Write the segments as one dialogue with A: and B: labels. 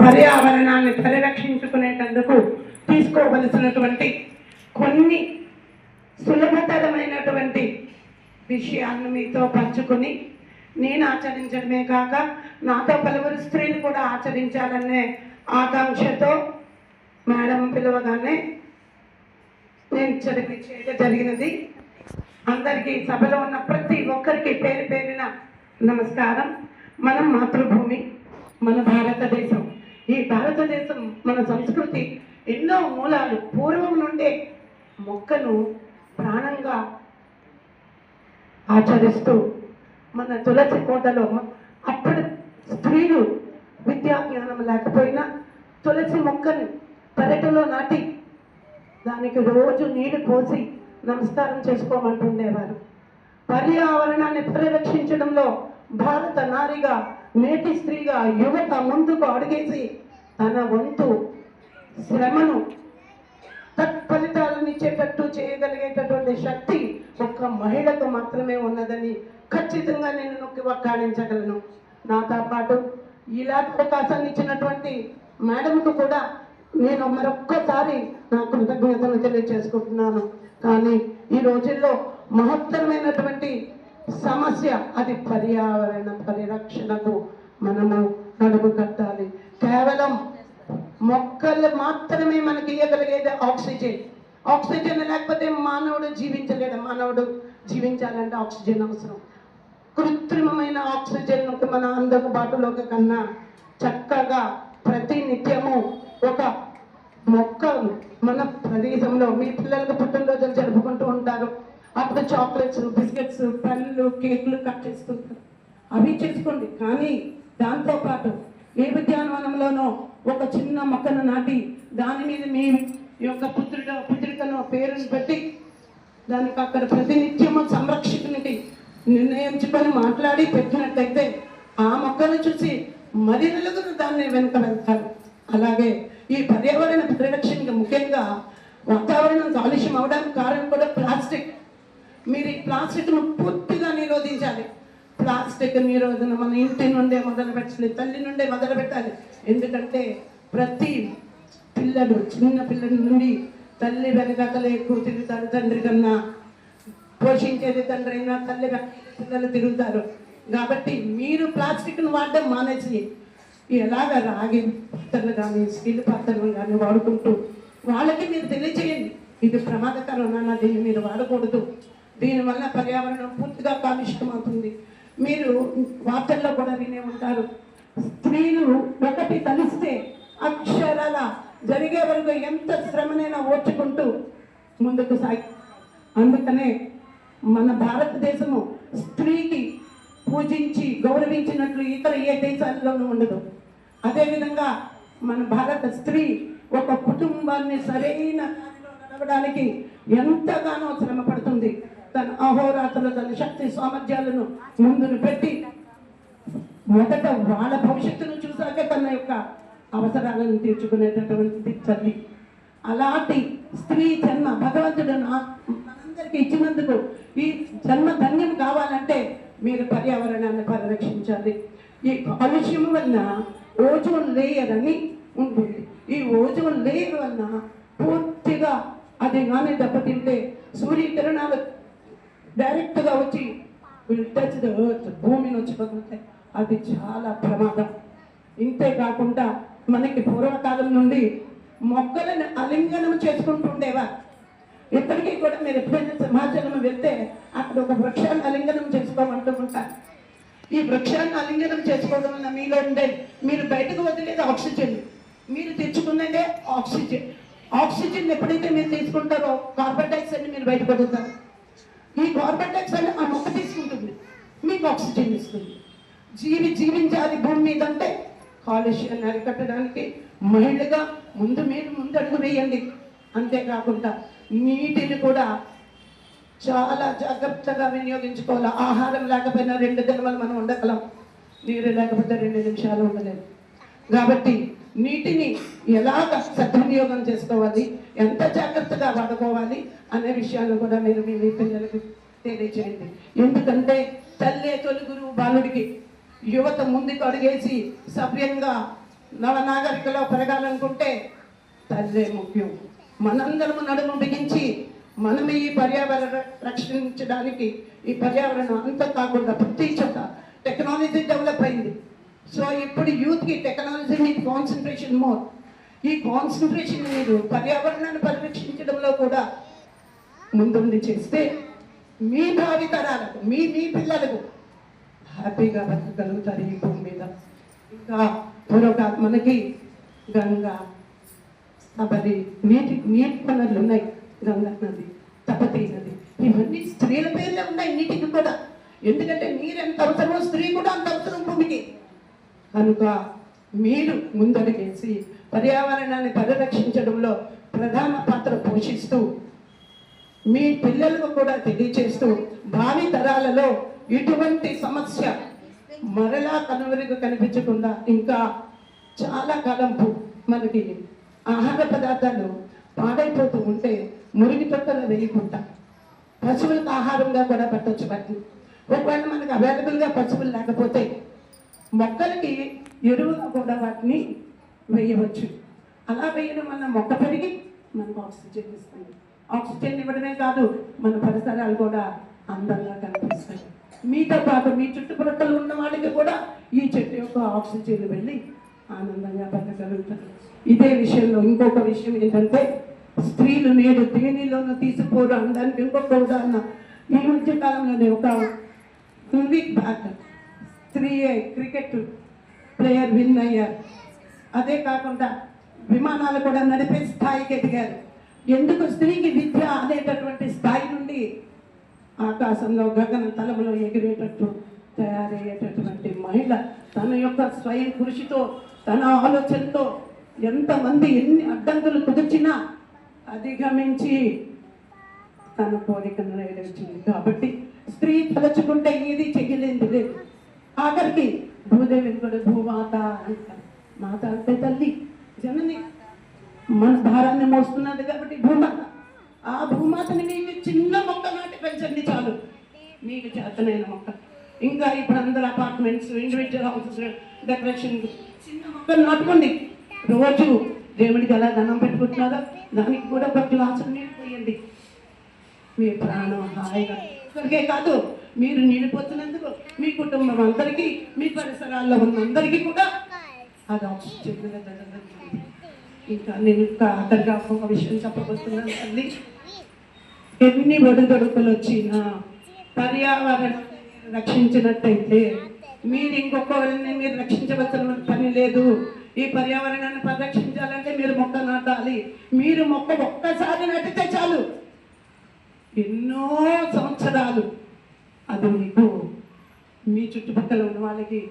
A: పర్యావరణాన్ని పరిరక్షించుకునేటందుకు తీసుకోవలసినటువంటి కొన్ని సులభతరమైనటువంటి విషయాలను మీతో పంచుకొని నేను ఆచరించడమే కాక నాతో పలువురు స్త్రీలు కూడా ఆచరించాలనే ఆకాంక్షతో మేడం పిలవగానే నేను చదివి చేయడం జరిగినది. అందరికీ సభలో ఉన్న ప్రతి ఒక్కరికి పేరు పేరిన నమస్కారం. మనం మాతృభూమి. మన భారతదేశం. ఈ భారతదేశం మన సంస్కృతి ఎన్నో మూలాలు. పూర్వం నుండే మొక్కను ప్రాణంగా ఆచరిస్తూ మన తులసి కోటలో అప్పుడు స్త్రీలు విద్యా జ్ఞానం లేకపోయినా తులసి మొక్కను పెరటలో నాటి దానికి రోజు నీళ్ళు పోసి నమస్కారం చేసుకోమంటుండేవారు. పర్యావరణాన్ని పరిరక్షించడంలో భారత నారిగా నేటి స్త్రీగా యువత ముందుకు అడుగేసి తన వంతు శ్రమను తత్ఫలితాలను ఇచ్చేటట్టు చేయగలిగేటటువంటి శక్తి ఒక్క మహిళకు మాత్రమే ఉన్నదని ఖచ్చితంగా నేను నొక్కి వక్కాడించగలను నాతో పాటు ఇలాంటి అవకాశాన్ని ఇచ్చినటువంటి మేడంకు కూడా నేను మరొక్కసారి నా కృతజ్ఞతలు తెలియజేసుకుంటున్నాను కానీ ఈ రోజుల్లో మహత్తరమైనటువంటి సమస్య అది పర్యావరణ పరిరక్షణకు మనము నడుము కట్టాలి. కేవలం మొక్కలు మాత్రమే మనకి ఇవ్వగలిగేది ఆక్సిజన్. ఆక్సిజన్ లేకపోతే మానవుడు జీవించలేడు. మానవుడు జీవించాలంటే ఆక్సిజన్ అవసరం. కృత్రిమమైన ఆక్సిజన్ మన అందుబాటులోకి కన్నా చక్కగా ప్రతి నిత్యము ఒక మొక్క మన ప్రదేశంలో మీ పిల్లలకు పుట్టినరోజులు జరుపుకుంటూ ఉంటారు. అక్కడ చాక్లెట్స్ బిస్కెట్స్ పెన్నులు కేకులు కట్ చేసుకుంటారు. అవి చేసుకోండి. కానీ దాంతోపాటు ఏ ఉద్యానవనంలోనో ఒక చిన్న మొక్కను నాటి దాని మీద మీ యొక్క పుత్రుడ పుత్రికను పేరుని పెట్టి దానికి అక్కడ ప్రతినిత్యము సంరక్షకునికి నిర్ణయించుకొని మాట్లాడి పెట్టినట్టయితే ఆ మొక్కను చూసి మరి నలుగురు దాన్ని వెనుక వెళ్తారు. అలాగే ఈ పర్యావరణ పరిరక్షణకి ముఖ్యంగా వాతావరణం కాలుష్యం అవడానికి కారణం కూడా ప్లాస్టిక్. మీరు ఈ ప్లాస్టిక్ను పూర్తిగా నిరోధించాలి. ప్లాస్టిక్ నిరోధన మన ఇంటి నుండే మొదలు పెట్టాలి తల్లి నుండే మొదలు పెట్టాలి. ఎందుకంటే ప్రతి పిల్లలు చిన్న పిల్లల నుండి తల్లి వెనకలే ఎక్కువ తిరుగుతారు తండ్రి కన్నా పోషించేది తండ్రి అయినా తల్లి పిల్లలు తిరుగుతారు. కాబట్టి మీరు ప్లాస్టిక్ను వాడడం మానేసి ఎలాగ రాగి పాత్రలు కానీ స్టీల్ పాత్రలు కానీ వాడుకుంటూ వాళ్ళకి మీరు తెలియచేయండి. ఇది ప్రమాదకరం నాన్న దీన్ని మీరు వాడకూడదు. దీనివల్ల పర్యావరణం పూర్తిగా కాలుష్యం అవుతుంది మీరు వార్తల్లో కూడా వినే ఉంటారు. స్త్రీలు ఒకటి కలిస్తే అక్షరాల జరిగే వరకు ఎంత శ్రమనైనా ఓర్చుకుంటూ ముందుకు సాగి అందుకనే మన భారతదేశము స్త్రీకి పూజించి గౌరవించినట్లు ఇతర ఏ దేశాల్లోనూ ఉండదు. అదేవిధంగా మన భారత స్త్రీ ఒక కుటుంబాన్ని సరైన దానిలో నడవడానికి ఎంతగానో శ్రమ పడుతుంది తన అహోరాత్రులు తన శక్తి సామర్థ్యాలను ముందును పెట్టి మొదట వాళ్ళ భవిష్యత్తును చూసాక తన యొక్క అవసరాలను తీర్చుకునేటటువంటిది తల్లి. అలాంటి స్త్రీ జన్మ భగవంతుడు మనందరికీ ఇచ్చినందుకు ఈ జన్మ ధన్యం కావాలంటే మీరు పర్యావరణాన్ని పరిరక్షించాలి. ఈ కాలుష్యం వలన ఓజోన్ లేయర్ అని ఉంటుంది. ఈ ఓజోన్ లేయర్ వలన పూర్తిగా అది కానీ దెబ్బతింటే సూర్యకిరణాలు డైరెక్ట్గా వచ్చి టచ్ ద ఎర్త్ భూమిని వచ్చి పగులుతాయి అది చాలా ప్రమాదం. ఇంతే కాకుండా మనకి పూర్వకాలం నుండి మొక్కలను అలింగనం చేసుకుంటుండేవారు ఇప్పటికీ కూడా మీరు ఎప్పుడైనా సింహాచలం వెళ్తే అక్కడ ఒక వృక్షాన్ని అలింగనం చేసుకోమంటూ ఉంటారు. ఈ వృక్షాన్ని అలింగనం చేసుకోవడం వల్ల మీలో ఉండే మీరు బయటకు వదిలేది ఆక్సిజన్. మీరు తెచ్చుకున్నదే ఆక్సిజన్. ఆక్సిజన్ ఎప్పుడైతే మీరు తీసుకుంటారో కార్బన్ డైఆక్సైడ్ మీరు బయటకు వదులుతారు. ఈ గవర్నమెంట్ డైఆక్సైడ్ ఆ మొక్క తీసుకుంటుంది. మీకు ఆక్సిజన్ ఇస్తుంది. జీవి జీవించాలి భూమి మీద అంటే కాలుష్యాన్ని అరికట్టడానికి మహిళగా ముందు మీరు ముందు అడుగు వేయండి. అంతేకాకుండా నీటిని కూడా చాలా జాగ్రత్తగా వినియోగించుకోవాలి. ఆహారం లేకపోయినా రెండు దినములు మనం ఉండగలం. నీరు లేకపోతే రెండు నిమిషాలు ఉండలేము కాబట్టి నీటిని ఎలాగ సద్వినియోగం చేసుకోవాలి? ఎంత జాగ్రత్తగా వాడుకోవాలి? అనే విషయాలు కూడా మీరు మీ మీ పిల్లలకు తెలియజేయండి ఎందుకంటే తల్లే తొలుగురు బాలుడికి యువత ముందుకు అడిగేసి సభ్యంగా నవనాగరికలో పెరగాలనుకుంటే తల్లే ముఖ్యం. మనందరము నడుము బిగించి మనం ఈ పర్యావరణ రక్షించడానికి ఈ పర్యావరణం అంతా కాకుండా ప్రతి చోట టెక్నాలజీ డెవలప్ అయింది సో ఇప్పుడు యూత్కి టెక్నాలజీ మీద కాన్సన్ట్రేషన్ మోర్ ఈ కాన్సన్ట్రేషన్ మీరు పర్యావరణాన్ని పరిరక్షించడంలో కూడా ముందుండి చేస్తే మీ భావి తరాలకు మీ మీ పిల్లలకు హ్యాపీగా బతకగలుగుతారు ఈ భూమి మీద. ఇంకా పూర్వకాలం మనకి గంగా మరి నీటి నీటి వనరులు ఉన్నాయి. గంగా నది తపతి నది. ఇవన్నీ స్త్రీల పేర్లే ఉన్నాయి నీటికి కూడా. ఎందుకంటే నీరు ఎంత అవసరమో స్త్రీ కూడా అంత అవసరం భూమికి. కనుక మీరు ముందడుగేసి పర్యావరణాన్ని పరిరక్షించడంలో ప్రధాన పాత్ర పోషిస్తూ మీ పిల్లలకు కూడా తెలియచేస్తూ భావి తరాలలో ఇటువంటి సమస్య మరలా కనుమరుగు కనిపించకుండా ఇంకా చాలా కాలంపు మనకి ఆహార పదార్థాలు పాడైపోతూ ఉంటే మురిగి తొక్కలు వేయకుండా పశువులకు ఆహారంగా కూడా పెట్టవచ్చు వాటిని. ఒకవేళ మనకు అవైలబుల్గా పశువులు లేకపోతే మొక్కలకి ఎరువుగా కూడా వాటిని వేయవచ్చు. అలా వేయడం వల్ల మొక్క పెరిగి మనకు ఆక్సిజన్ ఇస్తుంది. ఆక్సిజన్ ఇవ్వడమే కాదు మన పరిసరాలు కూడా అందంగా కనిపిస్తాయి. మీతో పాటు మీ చుట్టుపక్కల ఉన్న వాళ్ళకి కూడా ఈ చెట్టు యొక్క ఆక్సిజన్ వెళ్ళి ఆనందంగా బతకగలుగుతారు ఇదే విషయంలో ఇంకొక విషయం ఏంటంటే స్త్రీలు నేడు దేనిలోనూ తీసిపోరు అనడానికి ఇంకొక ఉదాహరణ ఈ మధ్య కాలంలోనే ఒక వీక్ బ్యాక్ స్త్రీ క్రికెట్ ప్లేయర్ విన్ అయ్యారు. అదే కాకుండా విమానాలు కూడా నడిపే స్థాయికి ఎదిగారు. ఎందుకు స్త్రీకి విద్య అనేటటువంటి స్థాయి నుండి ఆకాశంలో గగన తలములో ఎగిరేటట్టు తయారయ్యేటటువంటి మహిళ తన యొక్క స్వయం కృషితో తన ఆలోచనతో ఎంతమంది ఎన్ని అడ్డంకులు కుదిర్చినా అధిగమించి తన కోరికను నెరవేర్చింది. కాబట్టి స్త్రీ తలచుకుంటే ఏది చెయ్యలేదు లేదు. ఆఖరికి భూదేవిని కూడా భూమాత అంటారు. మాత అంటే తల్లి జనని మన భారాన్ని మోస్తున్నది కాబట్టి భూమాత. ఆ భూమాతని మీకు చిన్న మొక్క నాటి పెంచండి చాలు. మీకు చేతనైన మొక్క. ఇంకా ఇప్పుడు అందరు అపార్ట్మెంట్స్ ఇండివిజువల్ హౌసెస్ డెకరేషన్ చిన్న మొక్కలు నాటుకోండి. రోజు దేవుడికి ఎలా దండం పెట్టుకుంటున్నారో దానికి కూడా ఒక గ్లాసు నీళ్ళు పోయండి. మీ ప్రాణం హాయిగా. ఇక్కడికే కాదు మీరు నిండిపోతున్నందుకు మీ కుటుంబం అందరికీ మీ పరిసరాల్లో ఉన్న అందరికీ కూడా అది ఆక్సిజన్ ఇంకా నేను ఇంకా ఆఖరిగా ఒక విషయం చెప్పబోతున్నాను తల్లి ఎన్ని ఒడిదొడుకులు వచ్చినా పర్యావరణాన్ని రక్షించినట్టయితే మీరు ఇంకొకరిని మీరు రక్షించవలసిన పని లేదు. ఈ పర్యావరణాన్ని పరిరక్షించాలంటే మీరు మొక్క నాటాలి. మీరు మొక్క ఒక్కసారి నాటితే చాలు. ఎన్నో సంవత్సరాలు అది మీకు మీ చుట్టుపక్కల ఉన్న వాళ్ళకి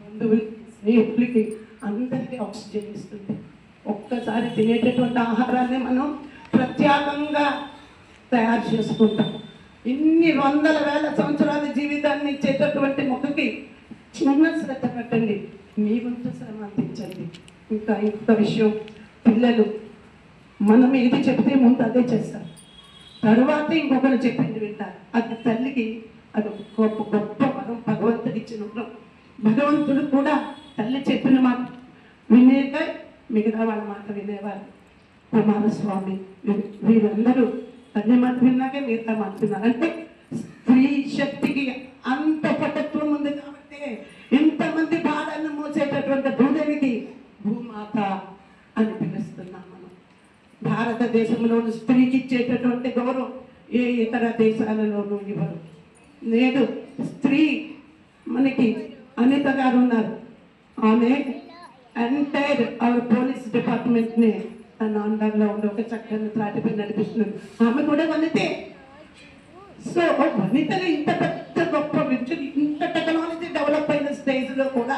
A: బంధువులకి స్నేహితులకి అందరికీ ఆక్సిజన్ ఇస్తుంది. ఒక్కసారి తినేటటువంటి ఆహారాన్ని మనం ప్రత్యేకంగా తయారు చేసుకుంటాం. ఇన్ని వందల వేల సంవత్సరాల జీవితాన్ని ఇచ్చేటటువంటి మొక్కకి చిన్న శ్రద్ధ పెట్టండి. మీ వంతు శ్రమ అందించండి. ఇంకా ఇంకొక విషయం పిల్లలు మనం ఏది చెప్తే ముందు అదే చేస్తారు. తర్వాత ఇంకొకరు చెప్పింది వింటారు. అది తల్లికి అది గొప్ప గొప్ప వరం భగవంతుడు ఇచ్చిన వరం భగవంతుడు కూడా తల్లి చెప్పిన మాట వినేక మిగతా వాళ్ళ మాట వినేవారు. కుమారస్వామి వీళ్ళందరూ వీరందరూ తల్లి మాట విన్నాకే మిగతా మాట విన్నారు. అంటే స్త్రీ శక్తికి అంత పటత్వం ఉంది కాబట్టి ఎంతమంది బాధలను మోసేటటువంటి భూదేవికి భూమాత అని పిలుస్తున్నాం మనం. భారతదేశంలోని స్త్రీకి ఇచ్చేటటువంటి గౌరవం ఏ ఇతర దేశాలలోనూ ఇవ్వరు నేడు స్త్రీ మనకి అనిత గారు ఉన్నారు. ఆమె ఎంటైర్ ఆవిడ పోలీస్ డిపార్ట్మెంట్ని తన అండంలో ఉండి ఒక చక్కని త్రాటిపై నడిపిస్తున్నారు. ఆమె కూడా వనితే. సో వనితలు ఇంత పెద్ద గొప్ప విద్యుత్ ఇంత టెక్నాలజీ డెవలప్ అయిన స్టేజ్లో కూడా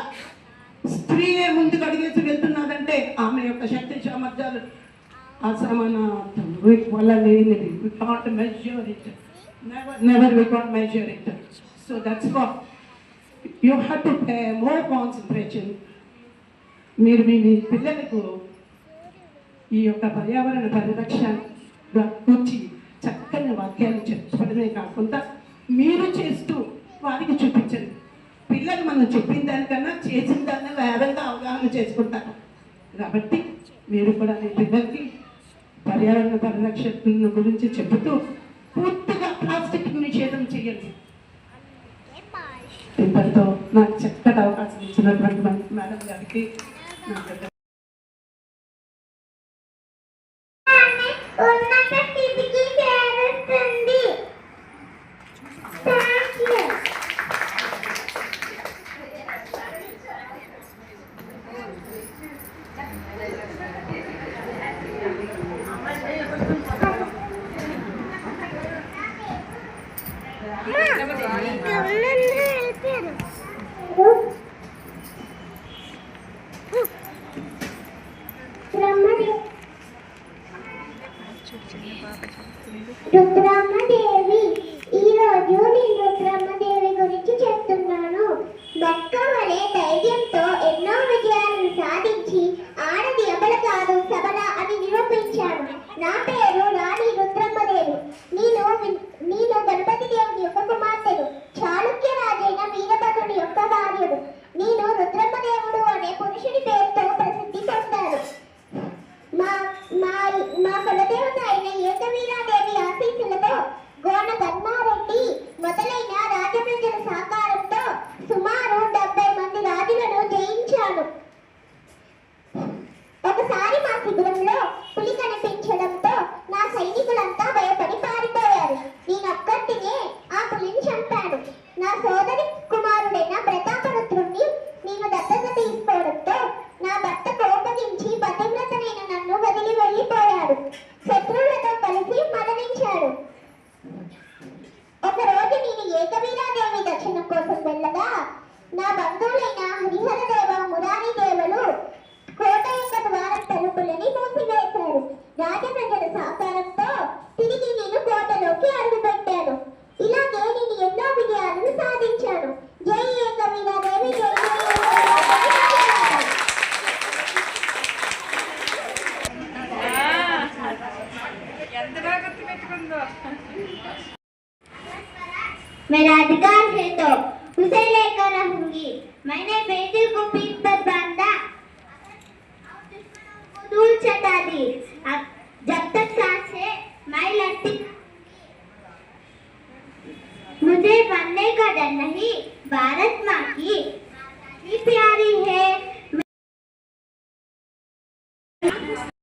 A: స్త్రీయే ముందుకు అడిగేసి వెళ్తున్నారంటే ఆమె యొక్క శక్తి సామర్థ్యాలు అసమానత్వం వల్ల లేనిది we can't measure it never, never we got measure it. So that's what you have to pay more concentration. మీరు మీ పిల్లలకు ఈ యొక్క పర్యావరణ పరిరక్షణ గురించి చక్కని వాక్యాలు చెప్పడమే కాకుండా మీరు చేస్తూ వారికి చూపించండి పిల్లలు మనం చెప్పిన దానికన్నా చేసిన దాన్ని వేరంగా అవగాహన చేసుకుంటారు కాబట్టి మీరు కూడా మీ పిల్లలకి పర్యావరణ పరిరక్షణ గురించి చెబుతూ పూర్తి చేయండి ఇంతటితో నాకు చక్కటి అవకాశం ఇచ్చినటువంటి మేడం గారికి
B: ఉన్నత స్థితికి よく頑張れ సహకారంతో తిరిగి నేను కోటలోకి అడుగుపెట్టాను. ఇలాగే నేను ఎన్నో విజయాలను సాధించాను. జై ఏకమీరాదేవి జై मेरा अधिकार है तो उसे लेकर रहूंगी मैंने बेटी को पीट धूल चटा दी। जब तक सांस है मैं लड़ती मुझे बनने का डर नहीं भारत माँ की।